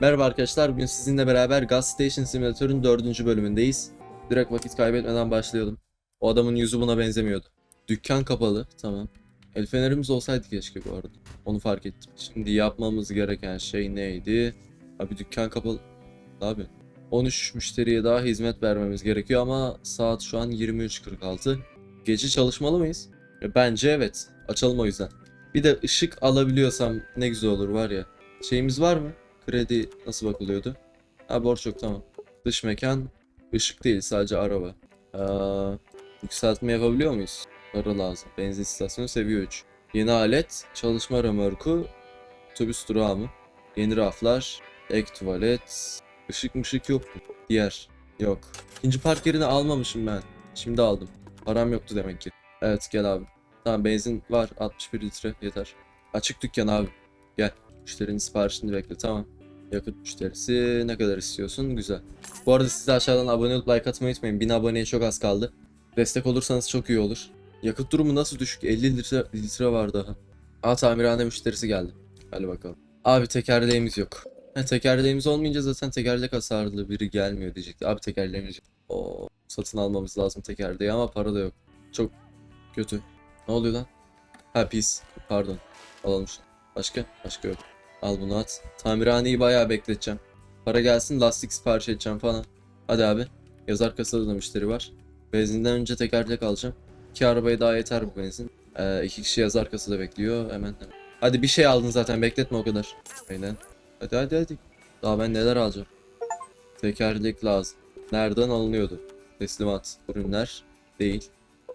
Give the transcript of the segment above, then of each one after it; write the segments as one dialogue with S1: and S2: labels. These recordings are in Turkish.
S1: Merhaba arkadaşlar, bugün sizinle beraber Gas Station Simulator'ın dördüncü bölümündeyiz. Direkt vakit kaybetmeden başlayalım. O adamın yüzü buna benzemiyordu. Dükkan kapalı, tamam. El fenerimiz olsaydı keşke bu arada. Onu fark ettim. Şimdi yapmamız gereken şey neydi? Abi dükkan kapalı. Abi 13 müşteriye daha hizmet vermemiz gerekiyor ama saat şu an 23.46. Gece çalışmalı mıyız? Ya bence evet. Açalım o yüzden. Bir de ışık alabiliyorsam ne güzel olur var ya. Şeyimiz var mı? Kredi nasıl bakılıyordu? Ha borç yok tamam. Dış mekan ışık değil sadece araba. Aa, yükseltme yapabiliyor muyuz? Para lazım. Benzin istasyonu seviye 3. Yeni alet, çalışma römorku, otobüs durağı mı? Yeni raflar, ek tuvalet, ışık mışık yok mu? Diğer, yok. İkinci park yerini almamışım ben. Şimdi aldım. Param yoktu demek ki. Evet gel abi. Tamam benzin var 61 litre yeter. Açık dükkan abi. Gel. Müşterinin siparişini bekle tamam. Yakıt müşterisi ne kadar istiyorsun? Güzel. Bu arada siz de aşağıdan abone olup like atmayı unutmayın. 1000 aboneye çok az kaldı. Destek olursanız çok iyi olur. Yakıt durumu nasıl düşük? 50 litre, litre var daha. Aa tamirhane müşterisi geldi. Hadi bakalım. Abi tekerleğimiz yok. Ha, tekerleğimiz olmayınca zaten tekerlek hasarlı biri gelmiyor diyecekti. Abi tekerleğimiz yok. Oo, satın almamız lazım tekerleği ama para da yok. Çok kötü. Ne oluyor lan? Ha pis. Pardon. Alalım şunu. Başka? Başka yok. Al bunu at. Tamirhaneyi bayağı bekleteceğim. Para gelsin lastik sipariş edeceğim falan. Hadi abi. Yazar kasada da müşteri var. Benzinden önce tekerlek alacağım. İki arabaya daha yeter bu benzin. Ee, iki kişi yazar kasada bekliyor. Hemen hemen. Hadi bir şey aldın zaten bekletme o kadar. Aynen. Hadi hadi hadi. Daha ben neler alacağım? Tekerlek lazım. Nereden alınıyordu? Teslimat. Ürünler. Değil.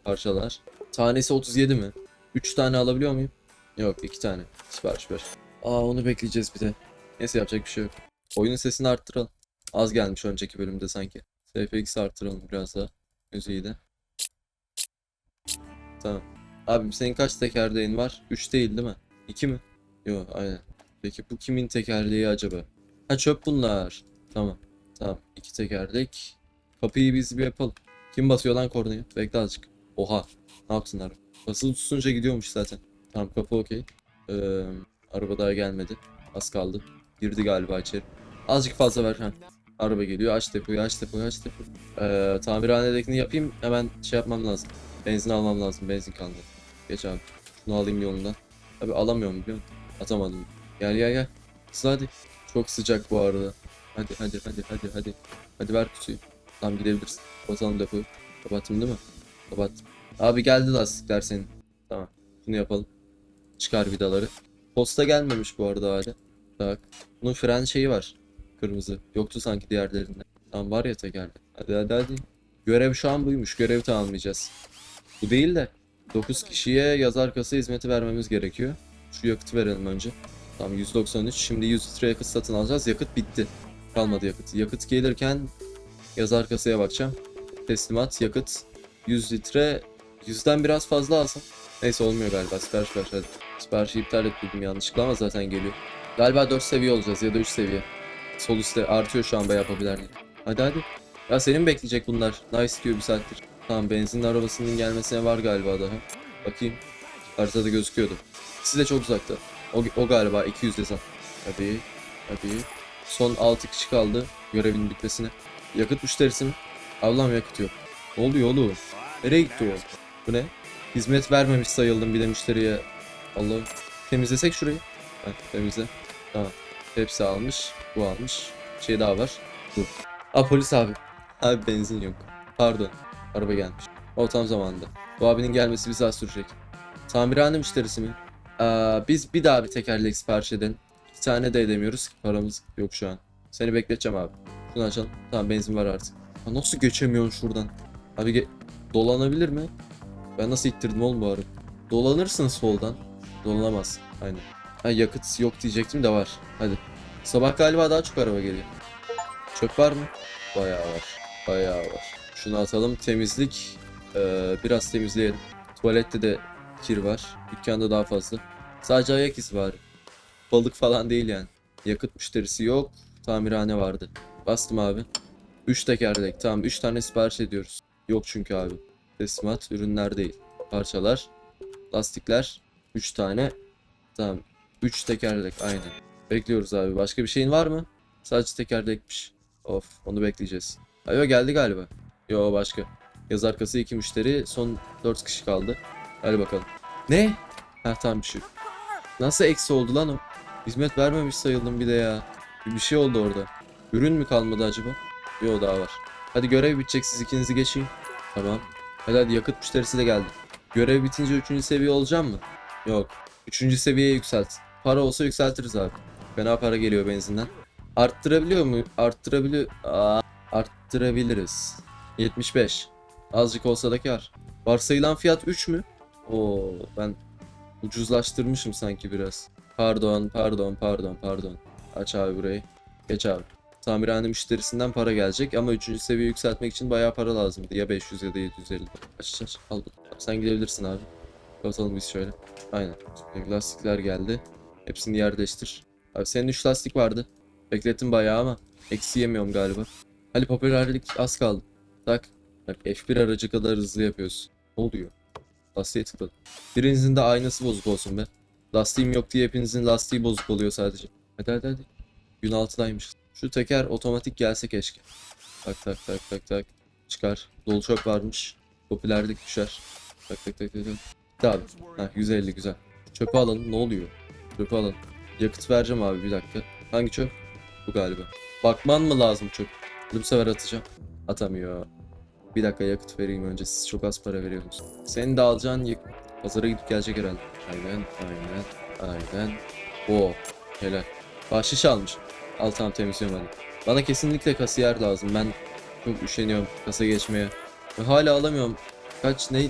S1: Parçalar. Tanesi 37 mi? 3 tane alabiliyor muyum? Yok 2 tane. Sipariş ver. Aa onu bekleyeceğiz bir de. Neyse yapacak bir şey yok. Oyunun sesini arttıralım. Az gelmiş önceki bölümde sanki. SFX'i arttıralım biraz daha. Müziği de. Tamam. Abi senin kaç tekerleğin var? 3 değil değil mi? 2 mi? Yok aynen. Peki bu kimin tekerleği acaba? Ha çöp bunlar. Tamam. Tamam. iki tekerlek. Kapıyı biz bir yapalım. Kim basıyor lan kornayı? Bekle azıcık. Oha. Ne yapsınlar? Basılı tutunca gidiyormuş zaten. Tamam kapı okey. Ee, araba daha gelmedi. Az kaldı. Girdi galiba içeri. Azıcık fazla ver. Araba geliyor. Aç depoyu, aç depoyu, aç depoyu. Ee, tamirhanedekini yapayım. Hemen şey yapmam lazım. Benzin almam lazım. Benzin kaldı. Geç abi. Şunu alayım yolundan. Abi alamıyorum biliyor musun? Atamadım. Gel gel gel. Hızlı hadi. Çok sıcak bu arada. Hadi hadi hadi hadi hadi. Hadi ver kutuyu. Tamam gidebilirsin. Kapatalım depoyu. Kapattım değil mi? Kapattım. Abi geldi lastikler senin. Tamam. Bunu yapalım. Çıkar vidaları. Posta gelmemiş bu arada hala. Tak. Bunun fren şeyi var. Kırmızı. Yoktu sanki diğerlerinde. Tamam var ya tekerle. Hadi hadi hadi. Görev şu an buymuş. Görevi tamamlayacağız. Bu değil de 9 kişiye yazar kasa hizmeti vermemiz gerekiyor. Şu yakıtı verelim önce. Tamam 193. Şimdi 100 litre yakıt satın alacağız. Yakıt bitti. Kalmadı yakıt. Yakıt gelirken yazar kasaya bakacağım. Teslimat, yakıt 100 litre. 100'den biraz fazla alsam. Neyse olmuyor galiba. Sipariş ver hadi. Siparişi iptal ettim yanlışlıkla ama zaten geliyor. Galiba 4 seviye olacağız ya da 3 seviye. Sol üstte artıyor şu an bayağı popülerliği. Hadi hadi. Ya senin mi bekleyecek bunlar? Nice diyor bir saattir. Tamam benzinli arabasının gelmesine var galiba daha. Bakayım. Haritada gözüküyordu. İkisi de çok uzakta. O, o galiba 200 hesap. Hadi. Hadi. Son 6 kişi kaldı görevin bitmesine. Yakıt müşterisi mi? Allah'ım yakıt yok. Ne oluyor oğlum? Nereye gitti o? Bu ne? Hizmet vermemiş sayıldım bir de müşteriye. Allah. Temizlesek şurayı. Heh, temizle. Tamam. Hepsi almış. Bu almış. Şey daha var. Bu. Aa polis abi. Abi benzin yok. Pardon. Araba gelmiş. O tam zamanında. Bu abinin gelmesi bir saat sürecek. Tamirhane müşterisi mi? Aa, biz bir daha bir tekerlek sipariş edelim. İki tane de edemiyoruz paramız yok şu an. Seni bekleteceğim abi. Şunu açalım. Tamam benzin var artık. Ha, nasıl geçemiyorsun şuradan? Abi ge- dolanabilir mi? Ben nasıl ittirdim oğlum bu araba? Dolanırsın soldan. Dolanamaz. Aynen. Ha yakıt yok diyecektim de var. Hadi. Sabah galiba daha çok araba geliyor. Çöp var mı? Bayağı var. Bayağı var. Şunu atalım. Temizlik. Ee, biraz temizleyelim. Tuvalette de kir var. Dükkanda daha fazla. Sadece ayak izi var. Balık falan değil yani. Yakıt müşterisi yok. Tamirhane vardı. Bastım abi. 3 tekerlek. Tamam 3 tane sipariş ediyoruz. Yok çünkü abi. Teslimat ürünler değil. Parçalar. Lastikler. 3 tane. Tamam. 3 tekerlek aynen. Bekliyoruz abi. Başka bir şeyin var mı? Sadece tekerdekmiş. Of onu bekleyeceğiz. Ayo geldi galiba. Yo başka. Yaz arkası iki müşteri. Son 4 kişi kaldı. Hadi bakalım. Ne? Ha tamam bir şey. Nasıl eksi oldu lan o? Hizmet vermemiş sayıldım bir de ya. Bir şey oldu orada. Ürün mü kalmadı acaba? Yo daha var. Hadi görev bitecek siz ikinizi geçeyim. Tamam. Hadi hadi yakıt müşterisi de geldi. Görev bitince 3. seviye olacağım mı? Yok. 3. seviyeye yükselt. Para olsa yükseltiriz abi. Fena para geliyor benzinden. Arttırabiliyor mu? Arttırabiliyor. Aa, arttırabiliriz. 75. Azıcık olsa da kar. Varsayılan fiyat 3 mü? Oo ben ucuzlaştırmışım sanki biraz. Pardon, pardon, pardon, pardon. Aç abi burayı. Geç abi. Tamirhane müşterisinden para gelecek ama 3. seviye yükseltmek için bayağı para lazımdı. Ya 500 ya da 750. Aç aç al. Sen gidebilirsin abi. Kapatalım biz şöyle. Aynen. Lastikler geldi. Hepsini yer değiştir. Abi senin 3 lastik vardı. Beklettim bayağı ama eksi yemiyorum galiba. Hadi popülerlik az kaldı. Tak. Bak F1 aracı kadar hızlı yapıyoruz. Ne oluyor? Lastiğe tıkladım. Birinizin de aynası bozuk olsun be. Lastiğim yok diye hepinizin lastiği bozuk oluyor sadece. Hadi hadi hadi. Gün altıdaymış. Şu teker otomatik gelse keşke. Tak tak tak tak tak. Çıkar. Dolu çok varmış. Popülerlik düşer. Tak tak tak tak tak. Bitti abi. Ha 150 güzel. Çöpü alalım. Ne oluyor? Çöpü alalım. Yakıt vereceğim abi bir dakika. Hangi çöp? Bu galiba. Bakman mı lazım çöp? Bu sefer atacağım. Atamıyor. Bir dakika yakıt vereyim önce. Siz çok az para veriyorsunuz. Senin de alacağın yak- pazara gidip gelecek herhalde. Aynen, aynen, aynen. Oo, helal. Bahşiş almış. Al tamam temizliyorum hadi. Bana kesinlikle kasiyer lazım. Ben çok üşeniyorum kasa geçmeye. Ve hala alamıyorum. Kaç ne?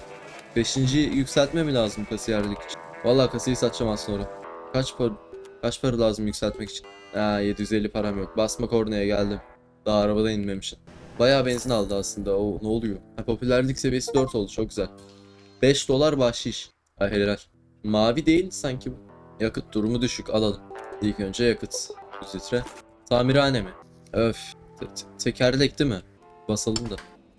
S1: Beşinci yükseltme mi lazım kasiyerlik için? Vallahi kasayı satacağım az sonra. Kaç para, kaç para lazım yükseltmek için? Ha 750 param yok. Basma kornaya geldim. Daha arabadan inmemişim. Bayağı benzin aldı aslında. O ne oluyor? Ha, popülerlik seviyesi 4 oldu. Çok güzel. 5 dolar bahşiş. Ay helal. Mavi değil sanki bu. Yakıt durumu düşük. Alalım. İlk önce yakıt. 100 litre. Tamirhane mi? Öf. Te- te- tekerlek değil mi? Basalım da.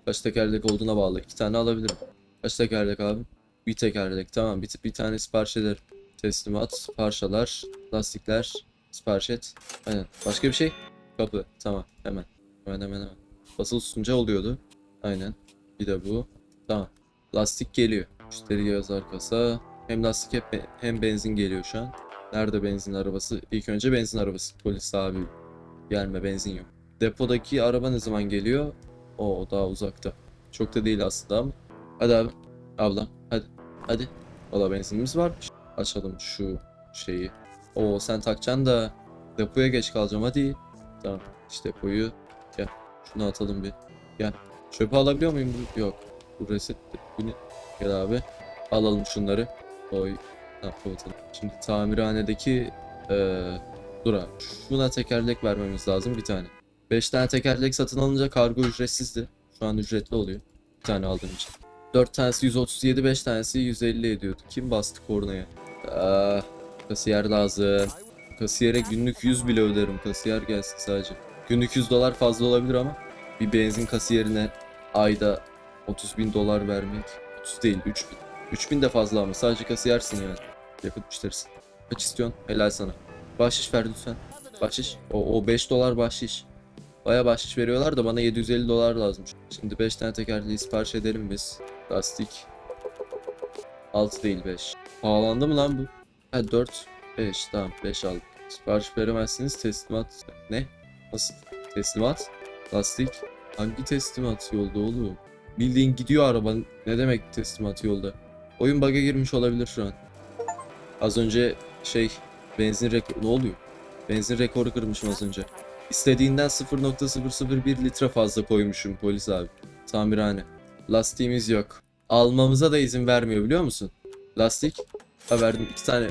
S1: Kaç tekerlek olduğuna bağlı. İki tane alabilirim. Kaç tekerlek abi? Bir tekerlek. Tamam. Bir, bir tane sipariş ederim. Teslimat, parçalar, lastikler, sipariş et. Aynen. Başka bir şey? Kapı. Tamam. Hemen. Hemen hemen hemen. Basılı tutunca oluyordu. Aynen. Bir de bu. Tamam. Lastik geliyor. Müşteri yazar kasa. Hem lastik hep be- hem benzin geliyor şu an. Nerede benzin arabası? İlk önce benzin arabası. Polis abi gelme benzin yok. Depodaki araba ne zaman geliyor? O, daha uzakta. Çok da değil aslında ama. Hadi abi. Ablam hadi. Hadi. Valla benzinimiz varmış. Açalım şu şeyi. Oo sen takacaksın da depoya geç kalacağım hadi. Tamam. İşte depoyu. Gel. Şunu atalım bir. Gel. Çöpü alabiliyor muyum? Yok. Bu reset. Bu ne? Gel abi. Alalım şunları. Oy. Tamam kapatalım. Şimdi tamirhanedeki eee dur. Şuna tekerlek vermemiz lazım bir tane. 5 tane tekerlek satın alınca kargo ücretsizdi. Şu an ücretli oluyor. Bir tane aldığım için. 4 tanesi 137, 5 tanesi 150 ediyordu. Kim bastı kornaya? Ah, kasiyer lazım. Kasiyere günlük 100 bile öderim. Kasiyer gelsin sadece. Günlük 100 dolar fazla olabilir ama bir benzin kasiyerine ayda 30 bin dolar vermek 30 değil 3 bin. 3 bin de fazla ama sadece kasiyersin yani. Yakıt müşterisin. Kaç istiyorsun? Helal sana. Bahşiş ver lütfen. Bahşiş. O, o 5 dolar bahşiş. Baya bahşiş veriyorlar da bana 750 dolar lazım. Şimdi 5 tane tekerleği sipariş edelim biz. Lastik. 6 değil 5. Pahalandı mı lan bu? Ha 4, 5 tamam 5 aldık. Sipariş veremezsiniz teslimat. Ne? Nasıl? Teslimat? Lastik? Hangi teslimat yolda oğlum? Bildiğin gidiyor araba. Ne demek teslimat yolda? Oyun bug'a girmiş olabilir şu an. Az önce şey benzin rekor... Ne oluyor? Benzin rekoru kırmışım az önce. İstediğinden 0.001 litre fazla koymuşum polis abi. Tamirhane. Lastiğimiz yok. Almamıza da izin vermiyor biliyor musun? Lastik. Ha verdim iki tane.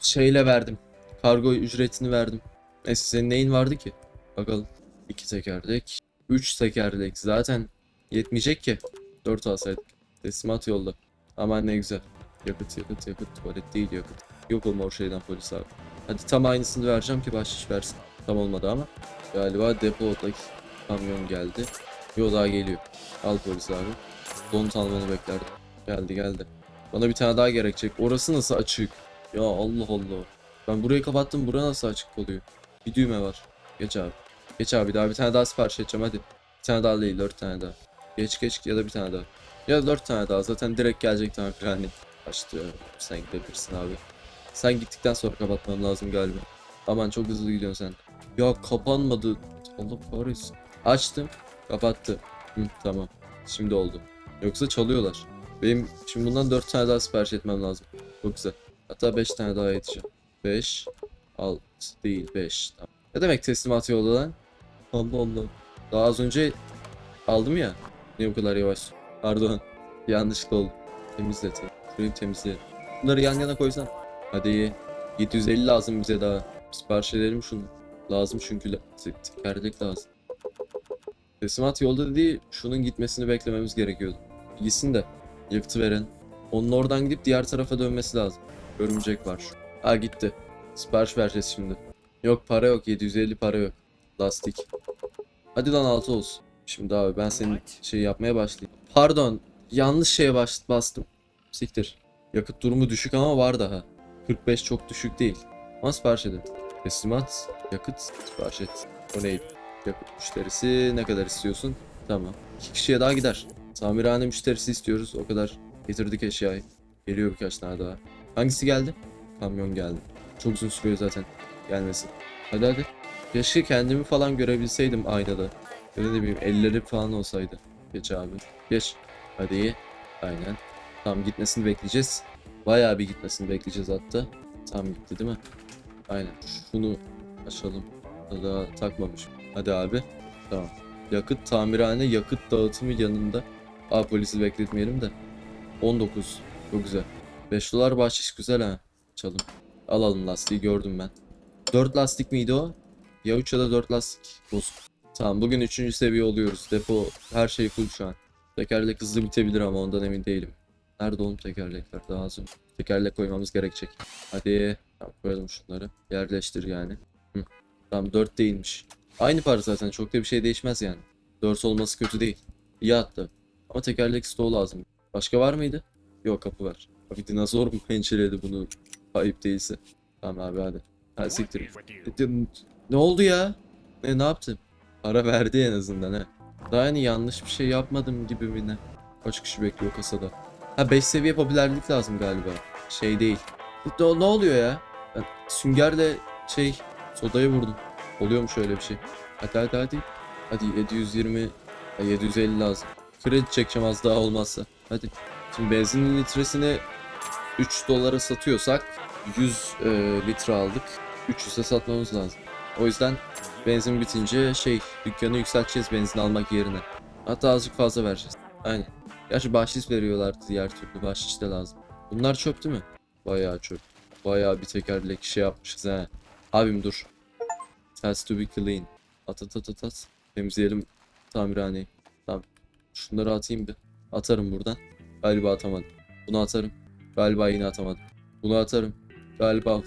S1: Şeyle verdim. Kargo ücretini verdim. Neyse senin neyin vardı ki? Bakalım. İki tekerlek. Üç tekerlek. Zaten yetmeyecek ki. Dört alsaydık. Teslimat yolda. Aman ne güzel. Yakıt yakıt yakıt. Tuvalet değil yakıt. Yok olma o şeyden polis abi. Hadi tam aynısını vereceğim ki bahşiş versin. Tam olmadı ama. Galiba depodaki kamyon geldi. Yo daha geliyor. Al polis abi. Donut almanı beklerdim. Geldi geldi. Bana bir tane daha gerekecek. Orası nasıl açık? Ya Allah Allah. Ben burayı kapattım. Bura nasıl açık oluyor? Bir düğme var. Geç abi. Geç abi daha bir tane daha sipariş edeceğim hadi. Bir tane daha değil dört tane daha. Geç geç ya da bir tane daha. Ya dört tane daha zaten direkt gelecek tamam yani. Açtı sen gidebilirsin abi. Sen gittikten sonra kapatmam lazım galiba. Aman çok hızlı gidiyorsun sen. Ya kapanmadı. Allah kahretsin. Açtım. Kapattı. Hı, tamam. Şimdi oldu. Yoksa çalıyorlar. Benim şimdi bundan 4 tane daha sipariş etmem lazım. Çok güzel. Hatta 5 tane daha yetişeceğim. 5 6 değil 5. Tamam. Ne demek teslimat yolda lan? Allah Allah. Daha az önce aldım ya. Niye bu kadar yavaş? Pardon. Yanlışlıkla oldu. Temizle tabii. Şurayı temizle. Bunları yan yana koysan. Hadi. 750 lazım bize daha. Sipariş edelim şunu. Lazım çünkü tekerlek lazım. Teslimat yolda dediği şunun gitmesini beklememiz gerekiyordu. Gitsin de yakıtı veren. Onun oradan gidip diğer tarafa dönmesi lazım. Örümcek var. Ha gitti. Sipariş vereceğiz şimdi. Yok para yok 750 para yok. Lastik. Hadi lan 6 olsun. Şimdi abi ben senin şey yapmaya başlayayım. Pardon yanlış şeye baş bastım. Siktir. Yakıt durumu düşük ama var daha. 45 çok düşük değil. Ama sipariş edin. Teslimat, yakıt, sipariş et. O neydi? Yakıt müşterisi ne kadar istiyorsun? Tamam. İki kişiye daha gider. Tamirhane müşterisi istiyoruz. O kadar getirdik eşyayı. Geliyor birkaç tane daha. Hangisi geldi? Kamyon geldi. Çok uzun sürüyor zaten gelmesi. Hadi hadi. Keşke kendimi falan görebilseydim aynada. Da ne bileyim elleri falan olsaydı. Geç abi. Geç. Hadi iyi. Aynen. Tamam gitmesini bekleyeceğiz. Bayağı bir gitmesini bekleyeceğiz hatta. Tam gitti değil mi? Aynen. Şunu açalım. Daha takmamışım. Hadi abi. Tamam. Yakıt tamirhane, yakıt dağıtımı yanında. Aa polisi bekletmeyelim de. 19. Çok güzel. 5 dolar bahşiş güzel ha. Açalım. Alalım lastiği gördüm ben. 4 lastik miydi o? Ya 3 ya da 4 lastik. Bozuk. Tamam bugün 3. seviye oluyoruz. Depo her şey full şu an. Tekerlek hızlı bitebilir ama ondan emin değilim. Nerede oğlum tekerlekler? Daha. Tekerlek koymamız gerekecek. Hadi. Tamam, koyalım şunları. Yerleştir yani. Hı. Tamam 4 değilmiş. Aynı para zaten çok da bir şey değişmez yani. 4 olması kötü değil. İyi hatta. Ama tekerlek stoğu lazım. Başka var mıydı? Yok kapı var. Abi dinozor mu pençeledi bunu? Ayıp değilse. Tamam abi hadi. Hadi siktir. Ne oldu ya? Ne, ne yaptım? Para verdi en azından he. Daha yani yanlış bir şey yapmadım gibi mi ne? Kaç kişi bekliyor kasada? Ha 5 seviye popülerlik lazım galiba. Şey değil. Ne, ne oluyor ya? Ben süngerle şey sodaya vurdum. Oluyor mu şöyle bir şey? Hadi hadi hadi. Hadi 720 ha, 750 lazım. Kredi çekeceğim az daha olmazsa. Hadi. Şimdi benzinin litresini 3 dolara satıyorsak 100 e, litre aldık. 300'e satmamız lazım. O yüzden benzin bitince şey dükkanı yükselteceğiz benzin almak yerine. Hatta azıcık fazla vereceğiz. Aynen. Gerçi bahşiş veriyorlardı diğer türlü. Bahşiş de lazım. Bunlar çöp değil mi? Bayağı çöp. Bayağı bir tekerlek şey yapmışız he. Abim dur. Has to be clean. At. Temizleyelim tamirhaneyi. Tamam. Şunları atayım bir. Atarım buradan. Galiba atamadım. Bunu atarım. Galiba yine atamadım. Bunu atarım. Galiba.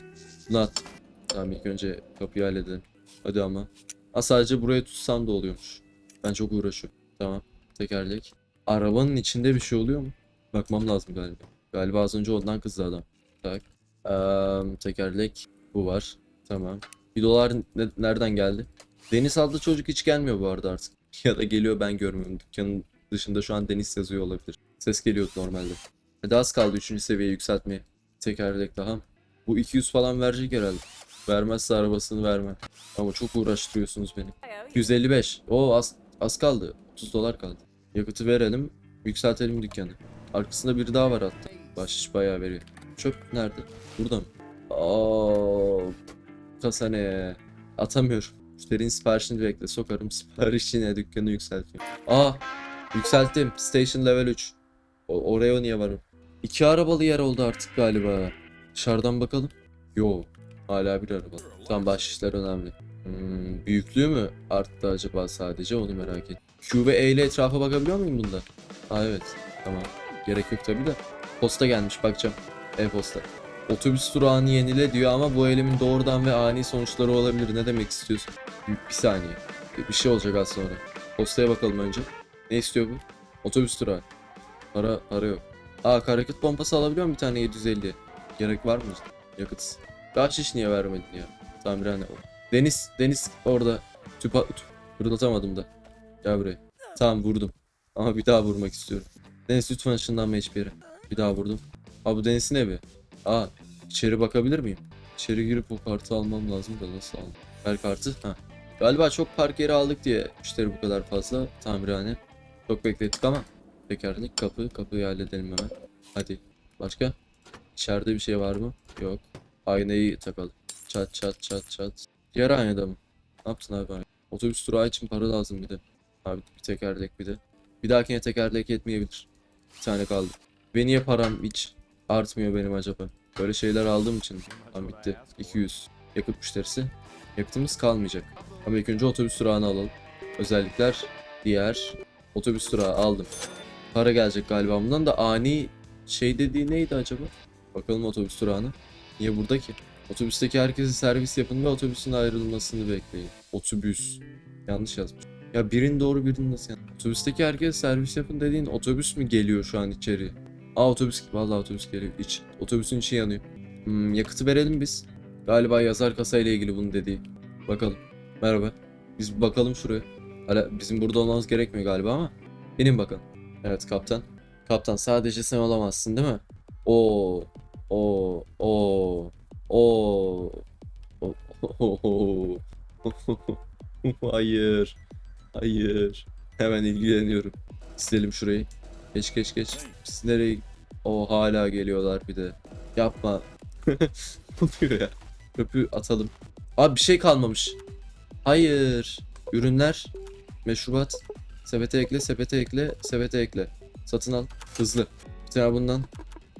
S1: Bunu at. Tamam ilk önce kapıyı halledelim. Hadi ama. Ha sadece buraya tutsam da oluyormuş. Ben çok uğraşıyorum. Tamam. Tekerlek. Arabanın içinde bir şey oluyor mu? Bakmam lazım galiba. Galiba az önce ondan kızdı adam. Tak. Eee, tekerlek. Bu var. Tamam. Bir dolar ne- nereden geldi? Deniz adlı çocuk hiç gelmiyor bu arada artık. Ya da geliyor ben görmüyorum. Dükkanın dışında şu an Deniz yazıyor olabilir. Ses geliyordu normalde. Hadi az kaldı 3. seviyeye yükseltmeye. Tekerlek daha. Bu 200 falan verecek herhalde. Vermezse arabasını vermem. Ama çok uğraştırıyorsunuz beni. 155. Oo az, az kaldı. 30 dolar kaldı. Yakıtı verelim. Yükseltelim dükkanı. Arkasında biri daha var hatta. Bahşiş bayağı veriyor. Çöp nerede? Burada mı? Aa, kasa? Atamıyorum. Müşterinin siparişini bekle. Sokarım siparişine dükkanı yükseltiyorum. Aa yükselttim. Station level 3. O, oraya niye varım? İki arabalı yer oldu artık galiba. Dışarıdan bakalım. Yo. Hala bir araba. Tam bahşişler önemli. Hmm, büyüklüğü mü arttı acaba sadece onu merak et. Q ve E ile etrafa bakabiliyor muyum bunda? Aa evet. Tamam. Gerek yok tabi de. Posta gelmiş bakacağım. E-posta. Otobüs durağını yenile diyor ama bu eylemin doğrudan ve ani sonuçları olabilir. Ne demek istiyorsun? Bir, bir saniye. Bir şey olacak az sonra. Postaya bakalım önce. Ne istiyor bu? Otobüs durağı. Para, para yok. Aa karakut pompası alabiliyor muyum bir tane 750? Gerek var mı? Yakıt. Bahşiş niye vermedin ya? Tamirhane o. Deniz, Deniz orada. Tüp, tüp fırlatamadım da. Gel buraya. Tamam vurdum. Ama bir daha vurmak istiyorum. Deniz lütfen ışınlanma hiçbir yere. Bir daha vurdum. Aa bu Deniz'in evi. Aa içeri bakabilir miyim? İçeri girip o kartı almam lazım da nasıl aldım? Ver kartı. Ha. Galiba çok park yeri aldık diye müşteri bu kadar fazla. Tamirhane. Çok beklettik ama. Tekerlik kapı. Kapıyı halledelim hemen. Hadi. Başka? İçeride bir şey var mı? Yok. Aynayı takalım. Çat çat çat çat. Diğer aynada mı? Ne yaptın abi? aynı? Otobüs durağı için para lazım bir de. Abi bir tekerlek bir de. Bir dahakine tekerlek yetmeyebilir. Bir tane kaldı. Ve niye param hiç artmıyor benim acaba? Böyle şeyler aldığım için. Tamam bitti. 200. Yakıt müşterisi. Yakıtımız kalmayacak. Ama ilk önce otobüs durağını alalım. Özellikler diğer otobüs durağı aldım. Para gelecek galiba bundan da ani şey dediği neydi acaba? Bakalım otobüs durağına. Niye burada ki? Otobüsteki herkese servis yapın ve otobüsün ayrılmasını bekleyin. Otobüs. Yanlış yazmış. Ya birini doğru birini nasıl yan? Otobüsteki herkese servis yapın dediğin otobüs mü geliyor şu an içeri? Aa otobüs. Vallahi otobüs geliyor. İç. Otobüsün içi yanıyor. Hmm, yakıtı verelim biz. Galiba yazar kasayla ilgili bunu dediği. Bakalım. Merhaba. Biz bakalım şuraya. Hala bizim burada olmamız gerekmiyor galiba ama. İnin bakalım. Evet kaptan. Kaptan sadece sen olamazsın değil mi? Oo. Oo. Oo. Oo. Oo. Hayır. Hayır. Hemen ilgileniyorum. Silelim şurayı. Geç geç geç. Biz nereye? O hala geliyorlar bir de. Yapma. ne oluyor ya? Köpüğü atalım. Abi bir şey kalmamış. Hayır. Ürünler. Meşrubat. Sepete ekle, sepete ekle, sepete ekle. Satın al. Hızlı. Bir tane bundan.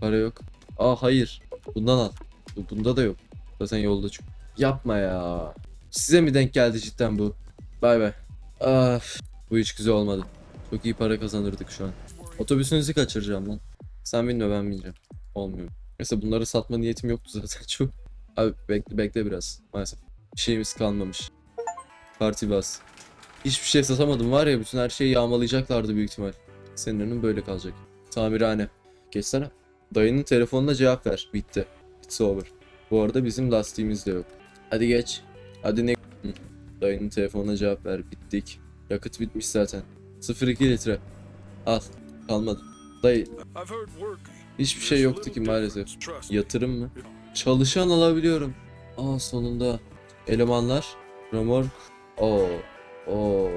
S1: Para yok. Aa hayır. Bundan al. Bu- Bunda da yok. Zaten yolda çık. Yapma ya. Size mi denk geldi cidden bu? Bay bay. Ah, bu hiç güzel olmadı. Çok iyi para kazanırdık şu an. Otobüsünüzü kaçıracağım lan. Sen binme ben bineceğim. Olmuyor. Mesela bunları satma niyetim yoktu zaten çok. Abi bekle bekle biraz. Maalesef. Bir şeyimiz kalmamış. Parti bas. Hiçbir şey satamadım var ya bütün her şeyi yağmalayacaklardı büyük ihtimal. Senin önün böyle kalacak. Tamirhane. Geçsene. Dayının telefonuna cevap ver. Bitti. It's over. Bu arada bizim lastiğimiz de yok. Hadi geç. Hadi ne... Dayının telefonuna cevap ver. Bittik. Yakıt bitmiş zaten. 0.2 litre. Al. Kalmadı. Dayı
S2: Hiçbir şey yoktu ki maalesef.
S1: yatırım mı? Çalışan alabiliyorum. Aa sonunda. Elemanlar. Remork. Oo. Oo.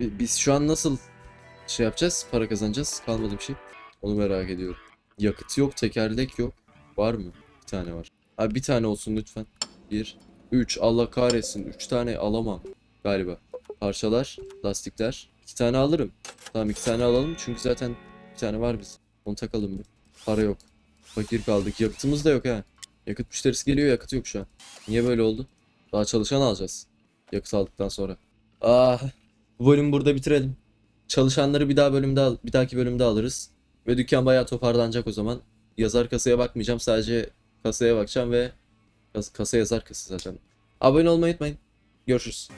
S1: Bi- Biz şu an nasıl şey yapacağız? Para kazanacağız. Kalmadı bir şey. Onu merak ediyorum. Yakıt yok, tekerlek yok. Var mı? Bir tane var. Abi bir tane olsun lütfen. Bir. Üç. Allah kahretsin. Üç tane alamam. Galiba. Parçalar, lastikler. İki tane alırım. Tamam iki tane alalım çünkü zaten bir tane var biz. Onu takalım bir. Para yok. Fakir kaldık. Yakıtımız da yok ha. Yakıt müşterisi geliyor yakıt yok şu an. Niye böyle oldu? Daha çalışan alacağız. Yakıt aldıktan sonra. Ah, bu bölümü burada bitirelim. Çalışanları bir daha bölümde al, bir dahaki bölümde alırız. Ve dükkan bayağı toparlanacak o zaman. Yazar kasaya bakmayacağım. Sadece kasaya bakacağım ve kas- kasa yazar kasa zaten. Abone olmayı unutmayın. Görüşürüz.